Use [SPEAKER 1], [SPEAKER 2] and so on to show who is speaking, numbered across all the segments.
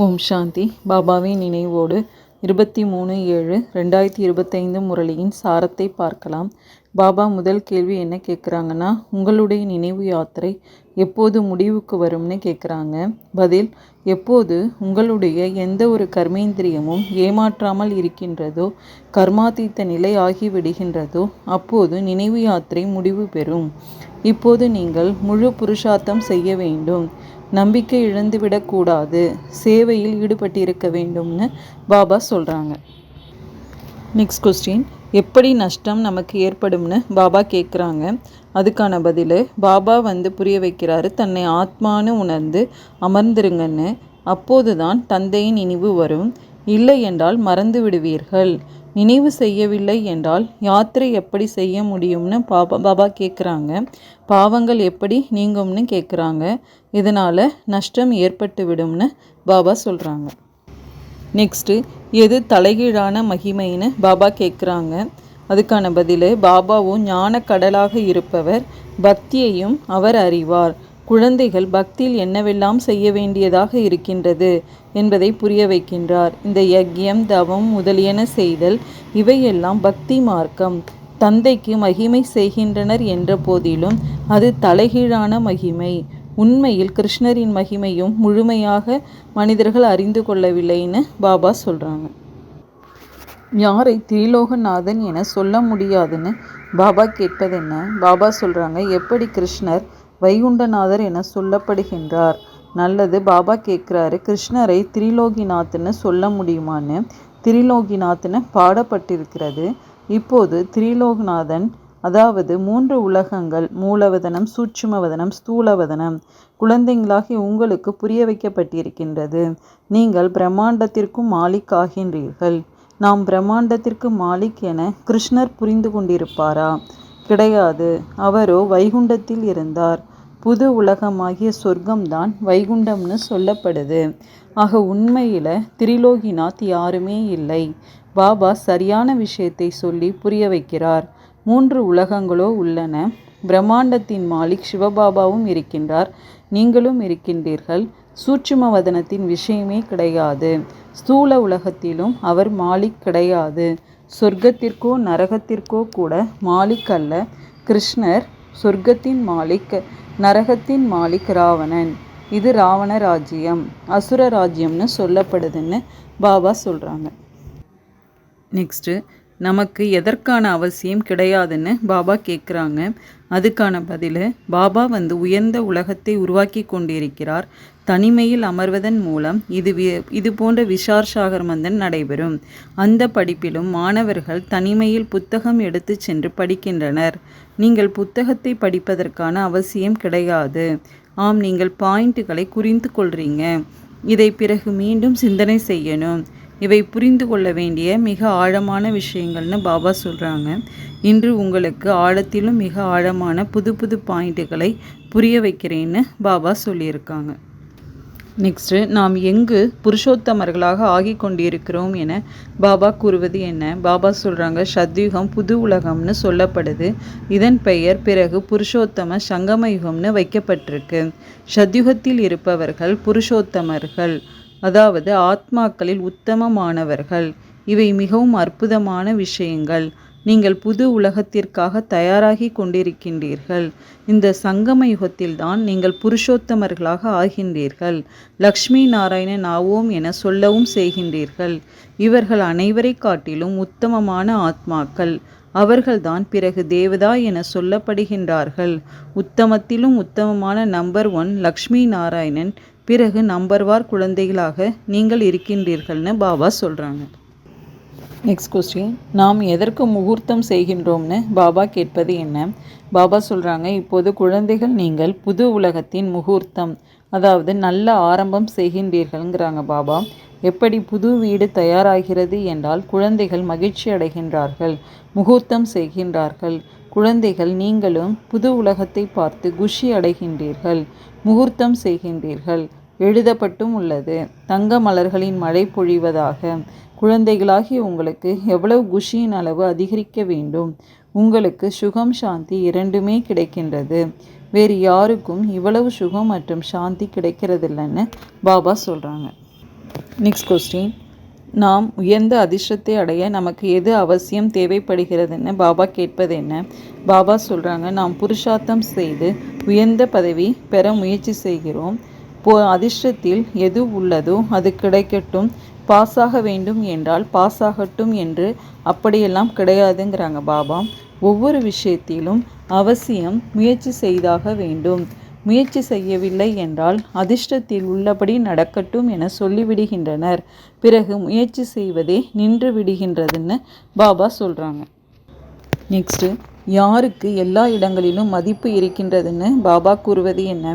[SPEAKER 1] ஓம் சாந்தி. பாபாவின் நினைவோடு இருபத்தி மூணு ஏழு ரெண்டாயிரத்தி இருபத்தைந்து முரளியின் சாரத்தை பார்க்கலாம். பாபா முதல் கேள்வி என்ன கேட்குறாங்கன்னா உங்களுடைய நினைவு யாத்திரை எப்போது முடிவுக்கு வரும்னு கேட்குறாங்க பதில் எப்போது உங்களுடைய எந்த ஒரு கர்மேந்திரியமும் ஏமாற்றாமல் இருக்கின்றதோ கர்மாதீத்த நிலை ஆகிவிடுகின்றதோ அப்போது நினைவு யாத்திரை முடிவு பெறும். இப்போது நீங்கள் முழு புருஷார்த்தம் செய்ய வேண்டும். நம்பிக்கை இழந்துவிடக்கூடாது சேவையில் ஈடுபட்டிருக்க வேண்டும்னு பாபா சொல்கிறாங்க நெக்ஸ்ட் கொஸ்டின் எப்படி நஷ்டம் நமக்கு ஏற்படும்னு பாபா கேட்குறாங்க அதுக்கான பதில் பாபா வந்து புரிய வைக்கிறாரு தன்னை ஆத்மானு உணர்ந்து அமர்ந்திருங்கன்னு. அப்போது தான் தந்தையின் நினைவு வரும். இல்லை என்றால் மறந்து விடுவீர்கள் நினைவு செய்யவில்லை என்றால் யாத்திரை எப்படி செய்ய முடியும்னு பாபா பாபா கேட்குறாங்க பாவங்கள் எப்படி நீங்கும்னு கேட்குறாங்க இதனால் நஷ்டம் ஏற்பட்டு விடும்னு பாபா சொல்கிறாங்க நெக்ஸ்ட்டு எது தலைகீழான மகிமைன்னு பாபா கேட்குறாங்க அதுக்கான பதில் பாபாவும் ஞான கடலாக இருப்பவர் பக்தியையும் அவர் அறிவார். குழந்தைகள் பக்தியில் என்னவெல்லாம் செய்ய வேண்டியதாக இருக்கின்றது என்பதை புரிய வைக்கின்றார். இந்த யக்யம் தவம் முதலியன செய்தல் இவையெல்லாம் பக்தி மார்க்கம். தந்தைக்கு மகிமை செய்கின்றனர் என்ற போதிலும் அது தலைகீழான மகிமை. உண்மையில் கிருஷ்ணரின் மகிமையும் முழுமையாக மனிதர்கள் அறிந்து கொள்ளவில்லைன்னு பாபா சொல்கிறாங்க யாரை திரிலோகநாதன் என சொல்ல முடியாதுன்னு பாபா கேட்பதென்ன? பாபா சொல்கிறாங்க எப்படி கிருஷ்ணர் வைகுண்டநாதர் என சொல்லப்படுகின்றார். நல்லது பாபா கேட்குறாரு கிருஷ்ணரை திரிலோகிநாத்னு சொல்ல முடியுமான்னு? திரிலோகிநாத்னு பாடப்பட்டிருக்கிறது. இப்போது திரிலோகநாதன் அதாவது மூன்று உலகங்கள் மூலவதனம் சூட்சுமவதனம் ஸ்தூலவதனம் குழந்தைங்களாகி உங்களுக்கு புரிய வைக்கப்பட்டிருக்கின்றது நீங்கள் பிரம்மாண்டத்திற்கும் மாலிக் ஆகின்றீர்கள் நாம் பிரம்மாண்டத்திற்கு மாலிக் என கிருஷ்ணர் புரிந்து கொண்டிருப்பாரா கிடையாது. அவரோ வைகுண்டத்தில் இருந்தார். புது உலகமாகிய சொர்க்கம்தான் வைகுண்டம்னு சொல்லப்படுது. ஆக உண்மையில் திரிலோகிநாத் யாருமே இல்லை. பாபா சரியான விஷயத்தை சொல்லி புரிய வைக்கிறார். மூன்று உலகங்களோ உள்ளன. பிரம்மாண்டத்தின் மாலிக் சிவபாபாவும் இருக்கின்றார். நீங்களும் இருக்கின்றீர்கள். சூட்சும வதனத்தின் விஷயமே கிடையாது. ஸ்தூல உலகத்திலும் அவர் மாலிக் கிடையாது. சொர்க்கத்திற்கோ நரகத்திற்கோ கூட மாலிக் அல்ல. கிருஷ்ணர் சொர்க்கத்தின் மாலிக். நரகத்தின் மாலிக் ராவணன். இது ராவண ராஜ்யம் அசுர ராஜ்யம்னு சொல்லப்படுதுன்னு பாபா சொல்கிறாங்க நெக்ஸ்ட்டு நமக்கு எதற்கான அவசியம் கிடையாதுன்னு பாபா கேட்குறாங்க அதுக்கான பதில் பாபா வந்து உயர்ந்த உலகத்தை உருவாக்கி கொண்டிருக்கிறார். தனிமையில் அமர்வதன் மூலம் இது இது போன்ற விஷார் சாகர் மந்தன் நடைபெறும். அந்த படிப்பிலும் மாணவர்கள் தனிமையில் புத்தகம் எடுத்து சென்று படிக்கின்றனர். நீங்கள் புத்தகத்தை படிப்பதற்கான அவசியம் கிடையாது. ஆம் நீங்கள் பாயிண்ட்டுகளை குறிந்து கொள்றீங்க. இதை பிறகு மீண்டும் சிந்தனை செய்யணும். இவை புரிந்து கொள்ள வேண்டிய மிக ஆழமான விஷயங்கள்னு பாபா சொல்கிறாங்க இன்று உங்களுக்கு ஆழத்திலும் மிக ஆழமான புது புது பாயிண்ட்டுகளை புரிய வைக்கிறேன்னு பாபா சொல்லியிருக்காங்க. நெக்ஸ்ட்டு நாம் எங்கு புருஷோத்தமர்களாக ஆகி கொண்டிருக்கிறோம் என பாபா கூறுவது என்ன? பாபா சொல்கிறாங்க சத்யுகம் புது உலகம்னு சொல்லப்படுது. இதன் பெயர் பிறகு புருஷோத்தம சங்கமயுகம்னு வைக்கப்பட்டிருக்கு. சத்யுகத்தில் இருப்பவர்கள் புருஷோத்தமர்கள். அதாவது ஆத்மாக்களில் உத்தமமானவர்கள். இவை மிகவும் அற்புதமான விஷயங்கள். நீங்கள் புது உலகத்திற்காக தயாராகி கொண்டிருக்கின்றீர்கள். இந்த சங்கம யுகத்தில்தான் நீங்கள் புருஷோத்தமர்களாக ஆகின்றீர்கள். லக்ஷ்மி நாராயணன் ஆவோம் என சொல்லவும் செய்கின்றீர்கள். இவர்கள் அனைவரை காட்டிலும் உத்தமமான ஆத்மாக்கள். அவர்கள்தான் பிறகு தேவதா என சொல்லப்படுகின்றார்கள். உத்தமத்திலும் உத்தமமான நம்பர் ஒன் லக்ஷ்மி நாராயணன் பிறகு நம்பர்வார் குழந்தைகளாக நீங்கள் இருக்கின்றீர்கள்னு பாபா சொல்கிறாங்க நெக்ஸ்ட் கொஸ்டின் நாம் எதற்கு முகூர்த்தம் செய்கின்றோம்னு பாபா கேட்பது என்ன? பாபா சொல்கிறாங்க இப்போது குழந்தைகள் நீங்கள் புது உலகத்தின் முகூர்த்தம் அதாவது நல்ல ஆரம்பம் செய்கின்றீர்கள்ங்கிறாங்க பாபா. எப்படி புது வீடு தயாராகிறது என்றால் குழந்தைகள் மகிழ்ச்சி அடைகின்றார்கள் முகூர்த்தம் செய்கின்றார்கள். குழந்தைகள் நீங்களும் புது உலகத்தை பார்த்து குஷி அடைகின்றீர்கள் முகூர்த்தம் செய்கின்றீர்கள். எழுதப்பட்டும் உள்ளது. தங்க மலர்களின் மழை பொழிவதாக. குழந்தைகளாகி உங்களுக்கு எவ்வளவு குஷியின் அளவு அதிகரிக்க வேண்டும். உங்களுக்கு சுகம் சாந்தி இரண்டுமே கிடைக்கின்றது. வேறு யாருக்கும் இவ்வளவு சுகம் மற்றும் சாந்தி கிடைக்கிறதில்லைன்னு பாபா சொல்கிறாங்க நெக்ஸ்ட் கொஸ்டின் நாம் உயர்ந்த அதிர்ஷ்டத்தை அடைய நமக்கு எது அவசியம் தேவைப்படுகிறதுன்னு பாபா கேட்பது என்ன? பாபா சொல்கிறாங்க நாம் புருஷார்த்தம் செய்து உயர்ந்த பதவி பெற முயற்சி செய்கிறோம். போ அதிர்ஷ்டத்தில் எது உள்ளதோ அது கிடைக்கட்டும். பாஸ் ஆக வேண்டும் என்றால் பாஸ் ஆகட்டும் என்று அப்படியெல்லாம் கிடையாதுங்கிறாங்க பாபா. ஒவ்வொரு விஷயத்திலும் அவசியம் முயற்சி செய்தாக வேண்டும். முயற்சி செய்யவில்லை என்றால் அதிர்ஷ்டத்தில் உள்ளபடி நடக்கட்டும் என சொல்லிவிடுகின்றனர். பிறகு முயற்சி செய்வதே நின்று விடுகின்றதுன்னு பாபா சொல்கிறாங்க நெக்ஸ்ட்டு யாருக்கு எல்லா இடங்களிலும் மதிப்பு இருக்கின்றதுன்னு பாபா கூறுவது என்ன?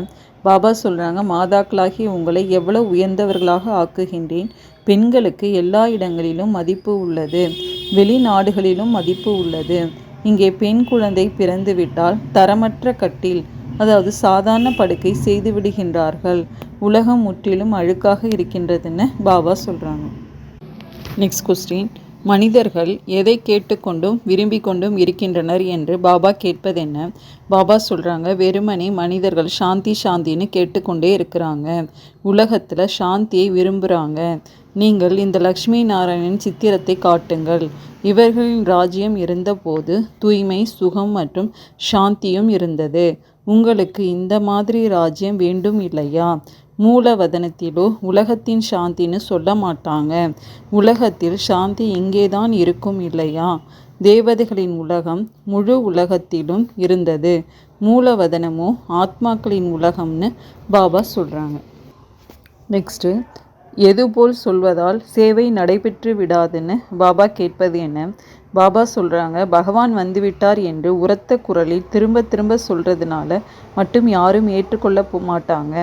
[SPEAKER 1] பாபா சொல்கிறாங்க மாதாக்களாகி உங்களை எவ்வளவு உயர்ந்தவர்களாக ஆக்குகின்றேன். பெண்களுக்கு எல்லா இடங்களிலும் மதிப்பு உள்ளது. வெளிநாடுகளிலும் மதிப்பு உள்ளது. இங்கே பெண் குழந்தை பிறந்துவிட்டால் தரமற்ற கட்டில் அதாவது சாதாரண படுக்கை செய்து விடுகின்றார்கள். உலகம் முற்றிலும் அழுக்காக இருக்கின்றதுன்னு பாபா சொல்கிறாங்க நெக்ஸ்ட் கொஸ்டின் மனிதர்கள் எதை கேட்டுக்கொண்டும் விரும்பிக் கொண்டும் இருக்கின்றனர் என்று பாபா கேட்பது என்ன பாபா சொல்கிறாங்க வெறுமனே மனிதர்கள் சாந்தி சாந்தின்னு கேட்டுக்கொண்டே இருக்கிறாங்க. உலகத்தில் சாந்தியை விரும்புகிறாங்க நீங்கள் இந்த லக்ஷ்மி நாராயணன் சித்திரத்தை காட்டுங்கள். இவர்களின் ராஜ்யம் இருந்தபோது தூய்மை சுகம் மற்றும் சாந்தியும் இருந்தது. உங்களுக்கு இந்த மாதிரி ராஜ்யம் வேண்டும் இல்லையா? மூலவதனத்திலோ உலகத்தின் சாந்தின்னு சொல்ல மாட்டாங்க. உலகத்தில் சாந்தி இங்கேதான் இருக்கும் இல்லையா? தேவதைகளின் உலகம் முழு உலகத்திலும் இருந்தது. மூலவதனமோ ஆத்மாக்களின் உலகம்னு பாபா சொல்கிறாங்க நெக்ஸ்ட்டு எதுபோல் சொல்வதால் சேவை நடைபெற்று விடாதுன்னு பாபா கேட்பது என்ன? பாபா சொல்கிறாங்க பகவான் வந்துவிட்டார் என்று உரத்த குரலில் திரும்ப திரும்ப சொல்கிறதுனால மட்டும் யாரும் ஏற்றுக்கொள்ள மாட்டாங்க.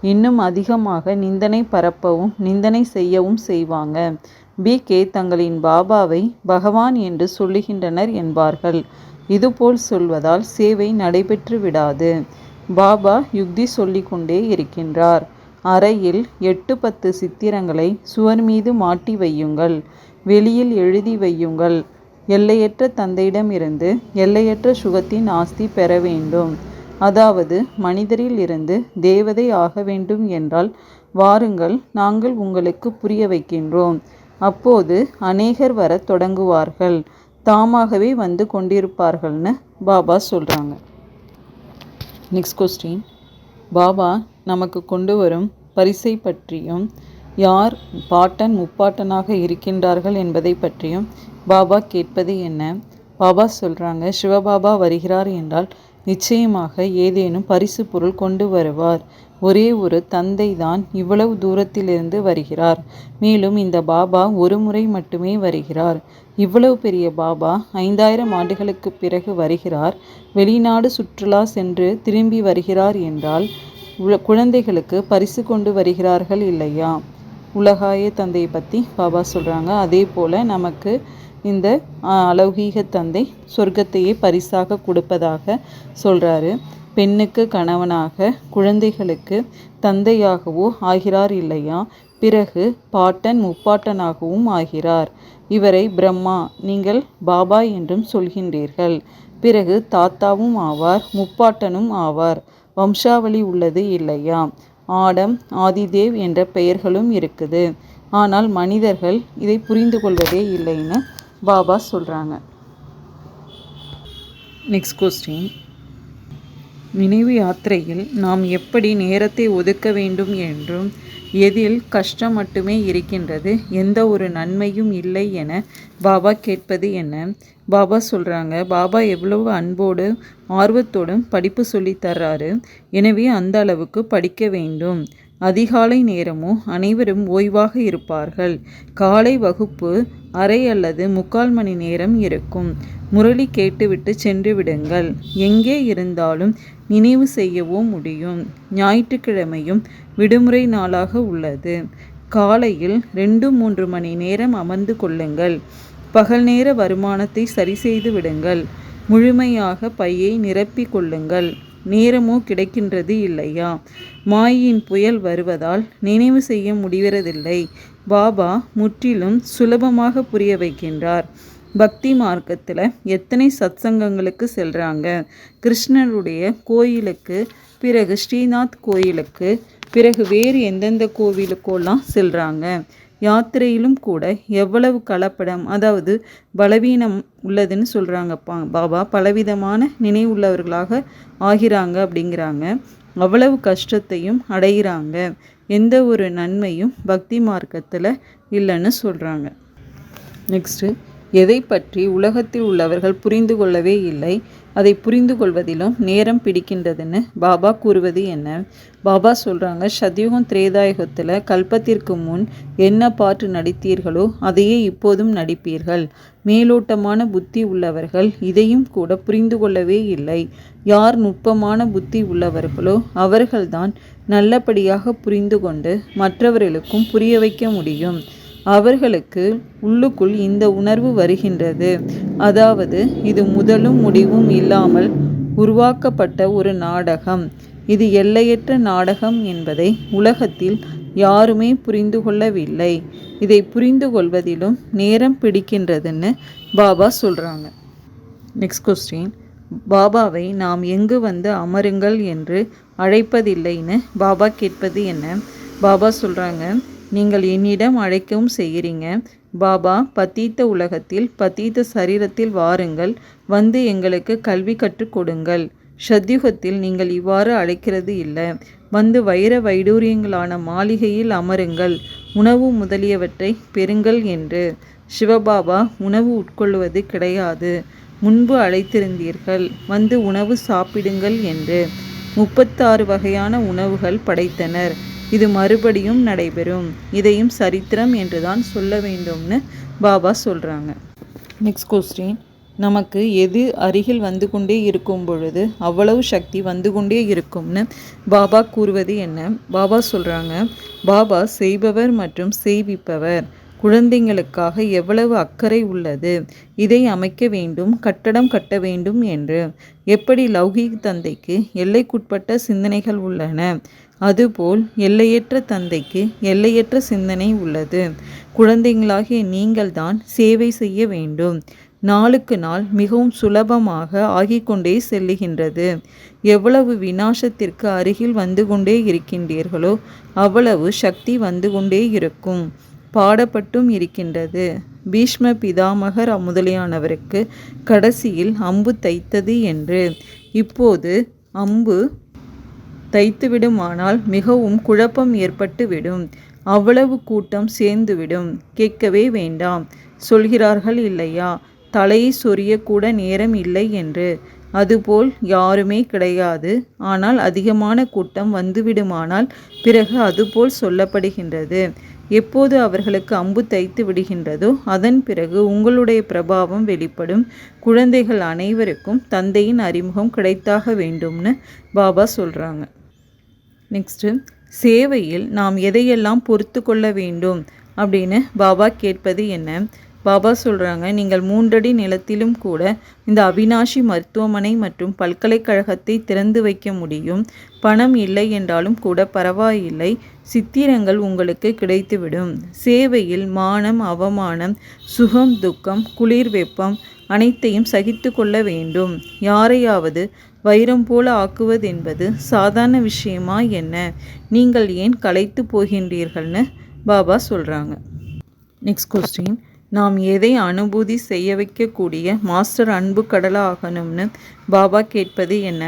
[SPEAKER 1] இன்னும் அதிகமாக நிந்தனை பரப்பவும் நிந்தனை செய்யவும் செய்வாங்க. பி கே தங்களின் பாபாவை பகவான் என்று சொல்லுகின்றனர் என்பார்கள். இதுபோல் சொல்வதால் சேவை நடைபெற்று விடாது. பாபா யுக்தி சொல்லிக்கொண்டே இருக்கின்றார். அறையில் எட்டு பத்து சித்திரங்களை சுவர் மீது மாட்டி வையுங்கள். வெளியில் எழுதி வையுங்கள். எல்லையற்ற தந்தையிடமிருந்து எல்லையற்ற சுகத்தின் ஆஸ்தி பெற வேண்டும். அதாவது மனிதரில் இருந்து தேவதை ஆக வேண்டும் என்றால் வாருங்கள் நாங்கள் உங்களுக்கு புரிய வைக்கின்றோம். அப்போது அநேகர் வர தொடங்குவார்கள். தாமாகவே வந்து கொண்டிருப்பார்கள்னு பாபா சொல்கிறாங்க நெக்ஸ்ட் கொஸ்டின் பாபா நமக்கு கொண்டு வரும் பரிசை பற்றியும் யார் பாட்டன் முப்பாட்டனாக இருக்கின்றார்கள் என்பதை பற்றியும் பாபா கேட்பது என்ன? பாபா சொல்கிறாங்க சிவபாபா வருகிறார் என்றால் நிச்சயமாக ஏதேனும் பரிசு பொருள் கொண்டு வருவார். ஒரே ஒரு தந்தை தான் இவ்வளவு தூரத்திலிருந்து வருகிறார். மேலும் இந்த பாபா ஒரு முறை மட்டுமே வருகிறார். இவ்வளவு பெரிய பாபா ஐந்தாயிரம் ஆண்டுகளுக்கு பிறகு வருகிறார். வெளிநாடு சுற்றுலா சென்று திரும்பி வருகிறார் என்றால் குழந்தைகளுக்கு பரிசு கொண்டு வருகிறார்கள் இல்லையா? உலகாய தந்தையை பற்றி பாபா சொல்கிறாங்க அதே போல் நமக்கு இந்த அலௌகீக தந்தை சொர்க்கத்தையே பரிசாக கொடுப்பதாக சொல்கிறாரு பெண்ணுக்கு கணவனாக குழந்தைகளுக்கு தந்தையாகவோ ஆகிறார் இல்லையா? பிறகு பாட்டன் முப்பாட்டனாகவும் ஆகிறார். இவரை பிரம்மா நீங்கள் பாபா என்றும் சொல்கின்றீர்கள். பிறகு தாத்தாவும் ஆவார் முப்பாட்டனும் ஆவார். வம்சாவளி உள்ளது இல்லையா? ஆடம் ஆதிதேவ் என்ற பெயர்களும் இருக்குது. ஆனால் மனிதர்கள் இதை புரிந்து கொள்வதே இல்லைன்னு பாபா சொல்கிறாங்க நெக்ஸ்ட் கொஸ்டின் நினைவு யாத்திரையில் நாம் எப்படி நேரத்தை ஒதுக்க வேண்டும் என்றும் எதில் கஷ்டம் மட்டுமே இருக்கின்றது எந்த ஒரு நன்மையும் இல்லை என பாபா கேட்பது என்ன? பாபா சொல்கிறாங்க பாபா எவ்வளவு அன்போடு ஆர்வத்தோடும் படிப்பு சொல்லி தர்றாரு. எனவே அந்த அளவுக்கு படிக்க வேண்டும். அதிகாலை நேரமோ அனைவரும் ஓய்வாக இருப்பார்கள். காலை வகுப்பு அரை அல்லது முக்கால் மணி நேரம் இருக்கும். முரளி கேட்டுவிட்டு சென்று விடுங்கள். எங்கே இருந்தாலும் நினைவு செய்யவோ முடியும். ஞாயிற்றுக்கிழமையும் விடுமுறை நாளாக உள்ளது. காலையில் ரெண்டு மூன்று மணி நேரம் அமர்ந்து கொள்ளுங்கள். பகல் நேர வருமானத்தை சரி செய்து விடுங்கள். முழுமையாக பையை நிரப்பிக் கொள்ளுங்கள். நேரமோ கிடைக்கின்றது இல்லையா? மாயின் புயல் வருவதால் நினைவு செய்ய முடிவதில்லை. பாபா முற்றிலும் சுலபமாக புரிய வைக்கின்றார். பக்தி மார்க்கத்தில் எத்தனை சத்சங்கங்களுக்கு செல்கிறாங்க கிருஷ்ணருடைய கோயிலுக்கு பிறகு ஸ்ரீநாத் கோயிலுக்கு பிறகு வேறு எந்தெந்த கோவிலுக்கோலாம் செல்கிறாங்க யாத்திரையிலும் கூட எவ்வளவு கலப்படம் அதாவது பலவீனம் உள்ளதுன்னு சொல்கிறாங்க பா பாபா. பலவிதமான நினைவுள்ளவர்களாக ஆகிறாங்க அப்படிங்கிறாங்க. அவ்வளவு கஷ்டத்தையும் அடைகிறாங்க எந்த ஒரு நன்மையும் பக்தி மார்க்கத்தில் இல்லைன்னு சொல்கிறாங்க நெக்ஸ்ட்டு எதை பற்றி உலகத்தில் உள்ளவர்கள் புரிந்து கொள்ளவே இல்லை? அதை புரிந்து கொள்வதிலும் நேரம் பிடிக்கின்றதுன்னு பாபா கூறுவது என்ன? பாபா சொல்கிறாங்க சத்யுகம் திரேதாயுகத்தில் கல்பத்திற்கு முன் என்ன பாட்டு நடித்தீர்களோ அதையே இப்போதும் நடிப்பீர்கள். மேலோட்டமான புத்தி உள்ளவர்கள் இதையும் கூட புரிந்து கொள்ளவே இல்லை. யார் நுட்பமான புத்தி உள்ளவர்களோ அவர்கள்தான் நல்லபடியாக புரிந்து கொண்டு மற்றவர்களுக்கும் புரிய வைக்க முடியும். அவர்களுக்கு உள்ளுக்குள் இந்த உணர்வு வருகின்றது. அதாவது இது முதலும் முடிவும் இல்லாமல் உருவாக்கப்பட்ட ஒரு நாடகம். இது எல்லையற்ற நாடகம் என்பதை உலகத்தில் யாருமே புரிந்து கொள்ளவில்லை. இதை புரிந்து கொள்வதிலும் நேரம் பிடிக்கின்றதுன்னு பாபா சொல்கிறாங்க நெக்ஸ்ட் கொஸ்டின் பாபாவை நாம் எங்கு வந்து அமருங்கள் என்று அழைப்பதில்லைன்னு பாபா கேட்பது என்ன? பாபா சொல்கிறாங்க நீங்கள் என்னிடம் அழைக்கவும் செய்கிறீங்க. பாபா பத்தீத்த உலகத்தில் பத்தீத்த சரீரத்தில் வாருங்கள். வந்து எங்களுக்கு கல்வி கற்றுக் கொடுங்கள். சத்யுகத்தில் நீங்கள் இவ்வாறு அழைக்கிறது இல்லை. வந்து வைர வைடூரியங்களான மாளிகையில் அமருங்கள். உணவு முதலியவற்றை பெறுங்கள் என்று. சிவபாபா உணவு உட்கொள்வது கிடையாது. முன்பு அழைத்திருந்தீர்கள். வந்து உணவு சாப்பிடுங்கள் என்று. முப்பத்தாறு வகையான உணவுகள் படைத்தனர். இது மறுபடியும் நடைபெறும். இதையும் சரித்திரம் என்று தான் சொல்ல வேண்டும்னு பாபா சொல்கிறாங்க நெக்ஸ்ட் கொஸ்டின் நமக்கு எது அருகில் வந்து கொண்டே இருக்கும் பொழுது அவ்வளவு சக்தி வந்து கொண்டே இருக்கும்னு பாபா கூறுவது என்ன? பாபா சொல்கிறாங்க பாபா செய்பவர் மற்றும் செய்விப்பவர். குழந்தைங்களுக்காக எவ்வளவு அக்கறை உள்ளது? இதை அமைக்க வேண்டும் கட்டடம் கட்ட வேண்டும் என்று. எப்படி லௌகிக் தந்தைக்கு எல்லைக்குட்பட்ட சிந்தனைகள் உள்ளன? அதுபோல் எல்லையற்ற தந்தைக்கு எல்லையற்ற சிந்தனை உள்ளது. குழந்தைங்களாகிய நீங்கள்தான் சேவை செய்ய வேண்டும். நாளுக்கு நாள் மிகவும் சுலபமாக ஆகிக்கொண்டே செல்லுகின்றது. எவ்வளவு வினாசத்திற்கு அருகில் வந்து கொண்டே இருக்கின்றீர்களோ அவ்வளவு சக்தி வந்து கொண்டே இருக்கும். பாடப்பட்டும் இருக்கின்றது. பீஷ்ம பிதாமகர் முதலியானவருக்கு கடைசியில் அம்பு தைத்தது என்று. இப்போது அம்பு தைத்துவிடுமானால் மிகவும் குழப்பம் ஏற்பட்டுவிடும். அவ்வளவு கூட்டம் சேர்ந்துவிடும். கேட்கவே வேண்டாம். சொல்கிறார்கள் இல்லையா? தலையை சொரியக்கூட நேரம் இல்லை என்று. அதுபோல் யாருமே கிடையாது. ஆனால் அதிகமான கூட்டம் வந்துவிடுமானால் பிறகு அதுபோல் சொல்லப்படுகின்றது. எப்போது அவர்களுக்கு அம்பு தைத்து விடுகின்றதோ அதன் பிறகு உங்களுடைய பிரபாவம் வெளிப்படும். குழந்தைகள் அனைவருக்கும் தந்தையின் அறிமுகம் கிடைத்தாக வேண்டும்னு பாபா சொல்கிறாங்க நெக்ஸ்ட்டு சேவையில் நாம் எதையெல்லாம் பொறுத்து கொள்ள வேண்டும்? அப்படின்னு பாபா கேட்பது என்ன? பாபா சொல்கிறாங்க நீங்கள் மூன்றடி நிலத்திலும் கூட இந்த அவினாஷி மருத்துவமனை மற்றும் பல்கலைக்கழகத்தை திறந்து வைக்க முடியும். பணம் இல்லை என்றாலும் கூட பரவாயில்லை. சித்திரங்கள் உங்களுக்கு கிடைத்துவிடும். சேவையில் மானம் அவமானம் சுகம் துக்கம் குளிர் வெப்பம் அனைத்தையும் சகித்து கொள்ள வேண்டும். யாரையாவது வைரம் போல ஆக்குவதென்பது சாதாரண விஷயமா என்ன? நீங்கள் ஏன் களைத்து போகின்றீர்கள்னு பாபா சொல்கிறாங்க நெக்ஸ்ட் கொஸ்டின் நாம் எதை அனுபூதி செய்ய வைக்கக்கூடிய மாஸ்டர் அன்பு கடலாகணும்னு பாபா கேட்பது என்ன?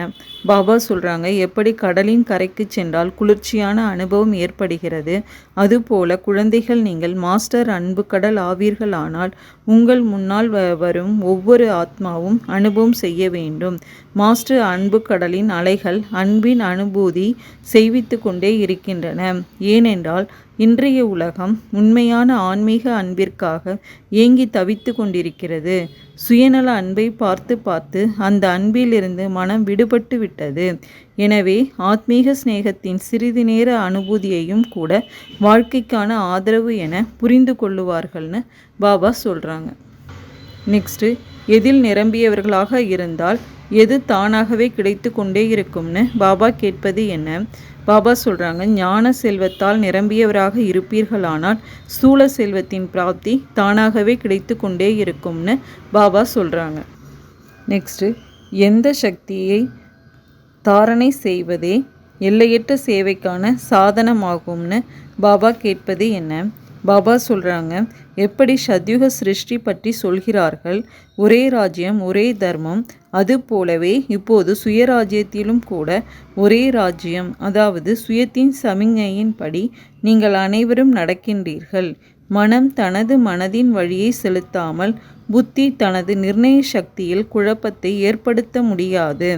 [SPEAKER 1] பாபா சொல்கிறாங்க எப்படி கடலின் கரைக்கு சென்றால் குளிர்ச்சியான அனுபவம் ஏற்படுகிறது? அதுபோல குழந்தைகள் நீங்கள் மாஸ்டர் அன்பு கடல் ஆவீர்களானால் உங்கள் முன்னால் வரும் ஒவ்வொரு ஆத்மாவும் அனுபவம் செய்ய வேண்டும். மாஸ்டர் அன்பு கடலின் அலைகள் அன்பின் அனுபூதி செய்வித்து கொண்டே இருக்கின்றன. ஏனென்றால் இன்றைய உலகம் உண்மையான ஆன்மீக அன்பிற்காக ஏங்கி தவித்து கொண்டிருக்கிறது. சுயநல அன்பை பார்த்து பார்த்து அந்த அன்பிலிருந்து மனம் விடுபட்டு விட்டது. எனவே ஆத்மீக சிநேகத்தின் சிறிது நேர அனுபூதியையும் கூட வாழ்க்கைக்கான ஆதரவு என புரிந்து கொள்ளுவார்கள்னு பாபா சொல்கிறாங்க நெக்ஸ்ட்டு எதில் நிரம்பியவர்களாக இருந்தால் எது தானாகவே கிடைத்து கொண்டே இருக்கும்னு பாபா கேட்பது என்ன? பாபா சொல்கிறாங்க ஞான செல்வத்தால் நிரம்பியவராக இருப்பீர்களானால் ஸ்தூல செல்வத்தின் பிராப்தி தானாகவே கிடைத்து கொண்டே இருக்கும்னு பாபா சொல்கிறாங்க நெக்ஸ்ட்டு எந்த சக்தியை தாரணை செய்வதே எல்லையற்ற சேவைக்கான சாதனமாகும்னு பாபா கேட்பது என்ன? பாபா சொல்கிறாங்க எப்படி சத்யுக சிருஷ்டி பற்றி சொல்கிறார்கள்? ஒரே ராஜ்யம் ஒரே தர்மம் அது போலவே இப்போது சுயராஜ்யத்திலும் கூட ஒரே ராஜ்யம் அதாவது சுயத்தின் சமிஞையின்படி நீங்கள் அனைவரும் நடக்கின்றீர்கள். மனம் தனது மனதின் வழியை செலுத்தாமல் புத்தி தனது நிர்ணய சக்தியில் குழப்பத்தை ஏற்படுத்த முடியாது.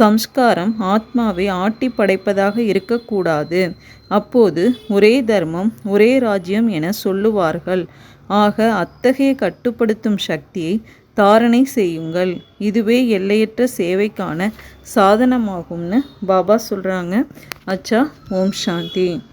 [SPEAKER 1] சம்ஸ்காரம் ஆத்மாவை ஆட்டி படைப்பதாக இருக்கக்கூடாது. அப்போது ஒரே தர்மம் ஒரே ராஜ்யம் என சொல்லுவார்கள். ஆக அத்தகைய கட்டுப்படுத்தும் சக்தியை தாரணை செய்யுங்கள். இதுவே எல்லையற்ற சேவைக்கான சாதனமாகும்னு பாபா சொல்கிறாங்க அச்சா ஓம் சாந்தி.